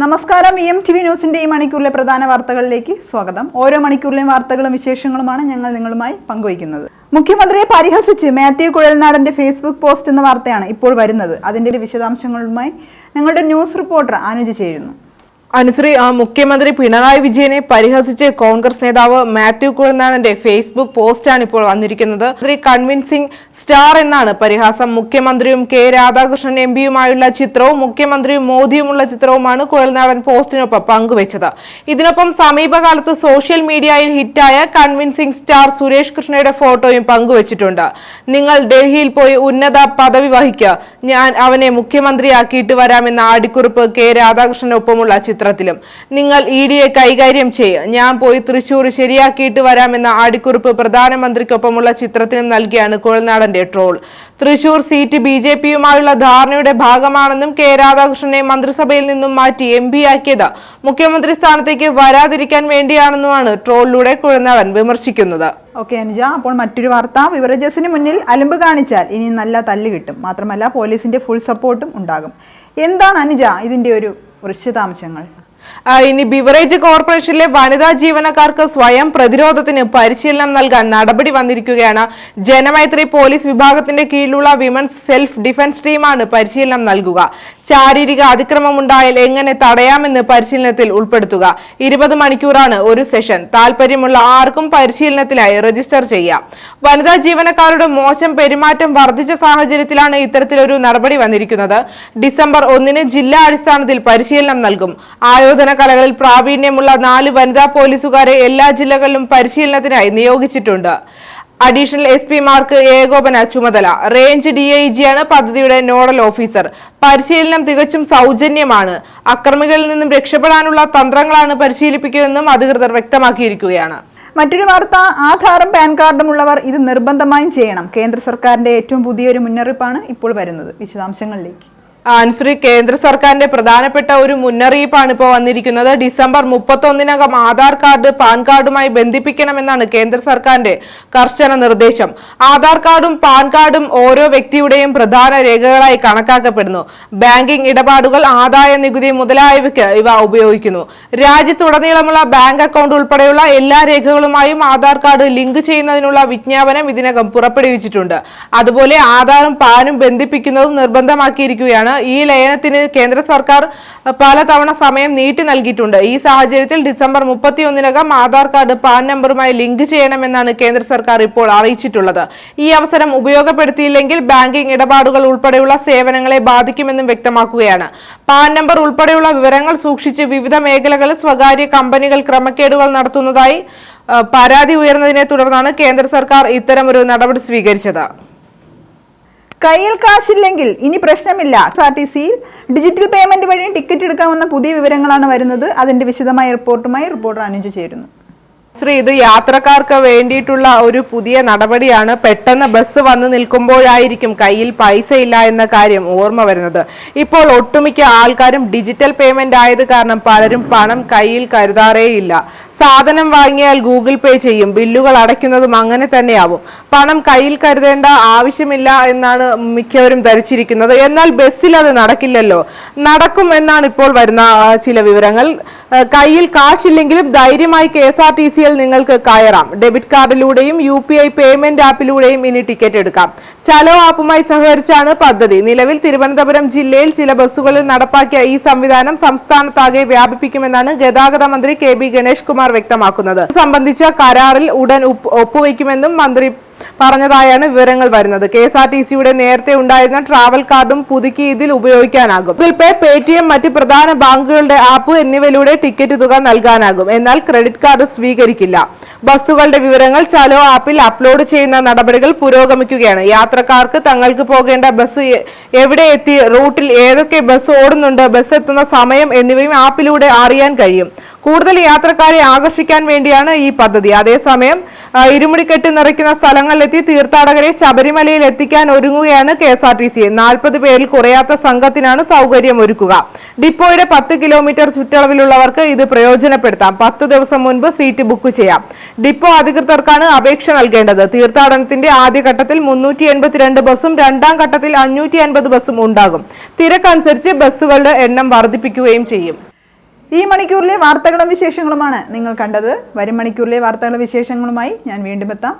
നമസ്കാരം E M T V ന്യൂസിന്റെ ഈ മണിക്കൂറിലെ പ്രധാന വാർത്തകളിലേക്ക് സ്വാഗതം. ഓരോ മണിക്കൂറിലെയും വാർത്തകളും വിശേഷങ്ങളുമാണ് ഞങ്ങൾ നിങ്ങളുമായി പങ്കുവയ്ക്കുന്നത്. മുഖ്യമന്ത്രിയെ പരിഹസിച്ച് മാത്യു കുഴൽനാടന്റെ ഫേസ്ബുക്ക് പോസ്റ്റ് എന്ന വാർത്തയാണ് ഇപ്പോൾ വരുന്നത്. അതിന്റെ വിശദാംശങ്ങളുമായി ഞങ്ങളുടെ ന്യൂസ് റിപ്പോർട്ടർ അനുജ് ചേരുന്നു. അനുശ്രീ മുഖ്യമന്ത്രി പിണറായി വിജയനെ പരിഹസിച്ച് കോൺഗ്രസ് നേതാവ് മാത്യു കുഴനാടന്റെ ഫേസ്ബുക്ക് പോസ്റ്റാണ് ഇപ്പോൾ വന്നിരിക്കുന്നത്. മന്ത്രി കൺവിൻസിംഗ് സ്റ്റാർ എന്നാണ് പരിഹാസം. മുഖ്യമന്ത്രിയും കെ രാധാകൃഷ്ണൻ എം പിയുമായുള്ള ചിത്രവും മുഖ്യമന്ത്രിയും മോദിയുമുള്ള ചിത്രവുമാണ് കുഴൽനാടൻ പോസ്റ്റിനൊപ്പം പങ്കുവച്ചത്. ഇതിനൊപ്പം സമീപകാലത്ത് സോഷ്യൽ മീഡിയയിൽ ഹിറ്റായ കൺവിൻസിംഗ് സ്റ്റാർ സുരേഷ് കൃഷ്ണയുടെ ഫോട്ടോയും പങ്കുവച്ചിട്ടുണ്ട്. നിങ്ങൾ ഡൽഹിയിൽ പോയി ഉന്നത പദവി വഹിക്കുക ഞാൻ അവനെ മുഖ്യമന്ത്രിയാക്കിയിട്ട് വരാമെന്ന ആടിക്കുറിപ്പ് കെ രാധാകൃഷ്ണനൊപ്പമുള്ള ചിത്രത്തിലും. നിങ്ങൾ ഇ ഡിയെ കൈകാര്യം ചെയ്യുക ഞാൻ പോയി തൃശൂർ ശരിയാക്കിയിട്ട് വരാമെന്ന ആടിക്കുറിപ്പ് പ്രധാനമന്ത്രിക്കൊപ്പമുള്ള ചിത്രത്തിനും നൽകിയാണ് കുഴൽനാടന്റെ troll. Thrissur seat B J പിയുമായുള്ള ധാരണയുടെ ഭാഗമാണെന്നും കെ രാധാകൃഷ്ണനെ മന്ത്രിസഭയിൽ നിന്നും മാറ്റി എം പി ആക്കിയത് മുഖ്യമന്ത്രി സ്ഥാനത്തേക്ക് വരാതിരിക്കാൻ വേണ്ടിയാണെന്നുമാണ് ട്രോളിലൂടെ കുഴൽനാടൻ വിമർശിക്കുന്നത്. ഓക്കെ അനുജ അപ്പോൾ മറ്റൊരു വാർത്ത. വിവരജസിന് മുന്നിൽ അലമ്പ് കാണിച്ചാൽ ഇനി നല്ല തല്ല് കിട്ടും. മാത്രമല്ല പോലീസിന്റെ ഫുൾ സപ്പോർട്ടും ഉണ്ടാകും. എന്താണ് അനുജ ഇതിന്റെ ഒരു വിശദാംശങ്ങൾ ഇനി ബിവറേജ് കോർപ്പറേഷനിലെ വനിതാ ജീവനക്കാർക്ക് സ്വയം പ്രതിരോധത്തിന് പരിശീലനം നൽകാൻ നടപടി വന്നിരിക്കുകയാണ്. ജനമൈത്രി പോലീസ് വിഭാഗത്തിന്റെ കീഴിലുള്ള വിമൻസ് സെൽഫ് ഡിഫൻസ് ടീമാണ് പരിശീലനം നൽകുക. ശാരീരിക അതിക്രമമുണ്ടായാൽ എങ്ങനെ തടയാമെന്ന് പരിശീലനത്തിൽ ഉൾപ്പെടുത്തുക. ഇരുപത് മണിക്കൂറാണ് ഒരു സെഷൻ. താല്പര്യമുള്ള ആർക്കും പരിശീലനത്തിലായി രജിസ്റ്റർ ചെയ്യാം. വനിതാ ജീവനക്കാരുടെ മോശം പെരുമാറ്റം വർദ്ധിച്ച സാഹചര്യത്തിലാണ് ഇത്തരത്തിലൊരു നടപടി വന്നിരിക്കുന്നത്. ഡിസംബർ ഒന്നിന് ജില്ലാ അടിസ്ഥാനത്തിൽ പരിശീലനം നൽകും. ആയോധന കലകളിൽ പ്രാവീണ്യമുള്ള നാല് വനിതാ പോലീസുകാരെ എല്ലാ ജില്ലകളിലും പരിശീലനത്തിനായി നിയോഗിച്ചിട്ടുണ്ട്. അഡീഷണൽ എസ് പിമാർക്ക് ഏകോപന ചുമതല. റേഞ്ച് ഡി ഐ ജിയാണ് പദ്ധതിയുടെ നോഡൽ ഓഫീസർ പരിശീലനം തികച്ചും സൗജന്യമാണ്. അക്രമികളിൽ നിന്നും രക്ഷപ്പെടാനുള്ള തന്ത്രങ്ങളാണ് പരിശീലിപ്പിക്കുന്നതെന്നും അധികൃതർ വ്യക്തമാക്കിയിരിക്കുകയാണ്. മറ്റൊരു വാർത്ത ആധാറും പാൻ കാർഡും ഉള്ളവർ ഇത് നിർബന്ധമായും ചെയ്യണം. കേന്ദ്ര സർക്കാരിന്റെ ഏറ്റവും പുതിയൊരു മുന്നറിയിപ്പാണ് ഇപ്പോൾ വരുന്നത്. വിശദാംശങ്ങളിലേക്ക്. അനുശ്രീ കേന്ദ്ര സർക്കാരിന്റെ പ്രധാനപ്പെട്ട ഒരു മുന്നറിയിപ്പാണ് ഇപ്പോൾ വന്നിരിക്കുന്നത്. ഡിസംബർ മുപ്പത്തൊന്നിനകം ആധാർ കാർഡ് പാൻ കാർഡുമായി ബന്ധിപ്പിക്കണമെന്നാണ് കേന്ദ്ര സർക്കാരിന്റെ കർശന നിർദ്ദേശം. ആധാർ കാർഡും പാൻ കാർഡും ഓരോ വ്യക്തിയുടെയും പ്രധാന രേഖകളായി കണക്കാക്കപ്പെടുന്നു. ബാങ്കിംഗ് ഇടപാടുകൾ ആദായ നികുതി മുതലായവയ്ക്ക് ഇവ ഉപയോഗിക്കുന്നു. രാജ്യത്തുടനീളമുള്ള ബാങ്ക് അക്കൗണ്ട് ഉൾപ്പെടെയുള്ള എല്ലാ രേഖകളുമായും ആധാർ കാർഡ് ലിങ്ക് ചെയ്യുന്നതിനുള്ള വിജ്ഞാപനം ഇതിനകം പുറപ്പെടുവിച്ചിട്ടുണ്ട്. അതുപോലെ ആധാറും പാനും ബന്ധിപ്പിക്കുന്നതും നിർബന്ധമാക്കിയിരിക്കുകയാണ് ഈ ലയനത്തിന് കേന്ദ്ര സർക്കാർ പലതവണ സമയം നീട്ടി നൽകിയിട്ടുണ്ട്. ഈ സാഹചര്യത്തിൽ ഡിസംബർ മുപ്പത്തിയൊന്നിനകം ആധാർ കാർഡ് പാൻ നമ്പറുമായി ലിങ്ക് ചെയ്യണമെന്നാണ് കേന്ദ്ര സർക്കാർ ഇപ്പോൾ അറിയിച്ചിട്ടുള്ളത്. ഈ അവസരം ഉപയോഗപ്പെടുത്തിയില്ലെങ്കിൽ ബാങ്കിംഗ് ഇടപാടുകൾ ഉൾപ്പെടെയുള്ള സേവനങ്ങളെ ബാധിക്കുമെന്നും വ്യക്തമാക്കുകയാണ്. പാൻ നമ്പർ ഉൾപ്പെടെയുള്ള വിവരങ്ങൾ സൂക്ഷിച്ച് വിവിധ മേഖലകളിൽ സ്വകാര്യ കമ്പനികൾ ക്രമക്കേടുകൾ നടത്തുന്നതായി പരാതി ഉയർന്നതിനെ തുടർന്നാണ് കേന്ദ്ര സർക്കാർ ഇത്തരമൊരു നടപടി സ്വീകരിച്ചത്. കയ്യിൽ കാശില്ലെങ്കിൽ ഇനി പ്രശ്നമില്ല. എസ് ആർ ടി സിയിൽ ഡിജിറ്റൽ പേയ്മെന്റ് വഴി ടിക്കറ്റ് എടുക്കാവുന്ന പുതിയ വിവരങ്ങളാണ് വരുന്നത്. അതിന്റെ വിശദമായ റിപ്പോർട്ടുമായി റിപ്പോർട്ടർ അനുജ് ചേരുന്നു. ശ്രീ ഇത് യാത്രക്കാർക്ക് വേണ്ടിയിട്ടുള്ള ഒരു പുതിയ നടപടിയാണ് പെട്ടെന്ന് ബസ് വന്ന് നിൽക്കുമ്പോഴായിരിക്കും കയ്യിൽ പൈസ ഇല്ല എന്ന കാര്യം ഓർമ്മ വരുന്നത്. ഇപ്പോൾ ഒട്ടുമിക്ക ആൾക്കാരും ഡിജിറ്റൽ പേയ്മെന്റ് ആയത് കാരണം പലരും പണം കയ്യിൽ കരുതാറേയില്ല. സാധനം വാങ്ങിയാൽ ഗൂഗിൾ പേ ചെയ്യും ബില്ലുകൾ അടയ്ക്കുന്നതും അങ്ങനെ തന്നെയാവും. പണം കയ്യിൽ കരുതേണ്ട ആവശ്യമില്ല എന്നാണ് മിക്കവരും ധരിച്ചിരിക്കുന്നത്. എന്നാൽ ബസ്സിൽ അത് നടക്കില്ലല്ലോ. നടക്കും എന്നാണ് ഇപ്പോൾ വരുന്ന ചില വിവരങ്ങൾ. കയ്യിൽ കാശില്ലെങ്കിലും ധൈര്യമായി കെ എസ് ആർ ടി സിയിൽ നിങ്ങൾക്ക് കയറാം. ഡെബിറ്റ് കാർഡിലൂടെയും യു പി ഐ പേയ്മെന്റ് ആപ്പിലൂടെയും ഇനി ടിക്കറ്റ് എടുക്കാം. ചലോ ആപ്പുമായി സഹകരിച്ചാണ് പദ്ധതി. നിലവിൽ തിരുവനന്തപുരം ജില്ലയിൽ ചില ബസ്സുകളിൽ നടപ്പാക്കിയ ഈ സംവിധാനം സംസ്ഥാനത്താകെ വ്യാപിപ്പിക്കുമെന്നാണ് ഗതാഗത മന്ത്രി കെ ബി ഗണേഷ് കുമാർ വ്യക്തമാക്കുന്നത്. സംബന്ധിച്ച കരാറിൽ ഉടൻ ഒപ്പുവയ്ക്കുമെന്നും മന്ത്രി പറഞ്ഞതായാണ് വിവരങ്ങൾ വരുന്നത്. കെ എസ് ആർ ടി സിയുടെ നേരത്തെ ഉണ്ടായിരുന്ന ട്രാവൽ കാർഡും പുതുക്കി ഇതിൽ ഉപയോഗിക്കാനാകും. ഗൂഗിൾ പേ പേടിഎം മറ്റ് പ്രധാന ബാങ്കുകളുടെ ആപ്പ് എന്നിവയിലൂടെ ടിക്കറ്റ് തുക നൽകാനാകും. എന്നാൽ ക്രെഡിറ്റ് കാർഡ് സ്വീകരിക്കില്ല. ബസ്സുകളുടെ വിവരങ്ങൾ ചലോ ആപ്പിൽ അപ്ലോഡ് ചെയ്യുന്ന നടപടികൾ പുരോഗമിക്കുകയാണ്. യാത്രക്കാർക്ക് തങ്ങൾക്ക് പോകേണ്ട ബസ് എവിടെ എത്തി റൂട്ടിൽ ഏതൊക്കെ ബസ് ഓടുന്നുണ്ട് ബസ് എത്തുന്ന സമയം എന്നിവയും ആപ്പിലൂടെ അറിയാൻ കഴിയും. കൂടുതൽ യാത്രക്കാരെ ആകർഷിക്കാൻ വേണ്ടിയാണ് ഈ പദ്ധതി. അതേസമയം ഇരുമുടിക്കെട്ടി നിറയ്ക്കുന്ന സ്ഥലങ്ങളിലെത്തി തീർത്ഥാടകരെ ശബരിമലയിൽ എത്തിക്കാൻ ഒരുങ്ങുകയാണ് K S R T C. നാൽപ്പത് പേരിൽ കുറയാത്ത സംഘത്തിനാണ് സൗകര്യം ഒരുക്കുക ഡിപ്പോയുടെ പത്ത് കിലോമീറ്റർ ചുറ്റളവിലുള്ളവർക്ക് ഇത് പ്രയോജനപ്പെടുത്താം. പത്ത് ദിവസം മുൻപ് സീറ്റ് ബുക്ക് ചെയ്യാം. ഡിപ്പോ അധികൃതർക്കാണ് അപേക്ഷ നൽകേണ്ടത്. തീർത്ഥാടനത്തിന്റെ ആദ്യഘട്ടത്തിൽ മുന്നൂറ്റി എൺപത്തിരണ്ട് ബസ്സും രണ്ടാം ഘട്ടത്തിൽ അഞ്ഞൂറ്റി അൻപത് ബസ്സും ഉണ്ടാകും. തിരക്കനുസരിച്ച് ബസ്സുകളുടെ എണ്ണം വർദ്ധിപ്പിക്കുകയും ചെയ്യും. ഈ മണിക്കൂറിലെ വാർത്തകളും വിശേഷങ്ങളുമാണ് നിങ്ങൾ കണ്ടത്. വരും മണിക്കൂറിലെ വാർത്തകളും വിശേഷങ്ങളുമായി ഞാൻ വീണ്ടും എത്താം.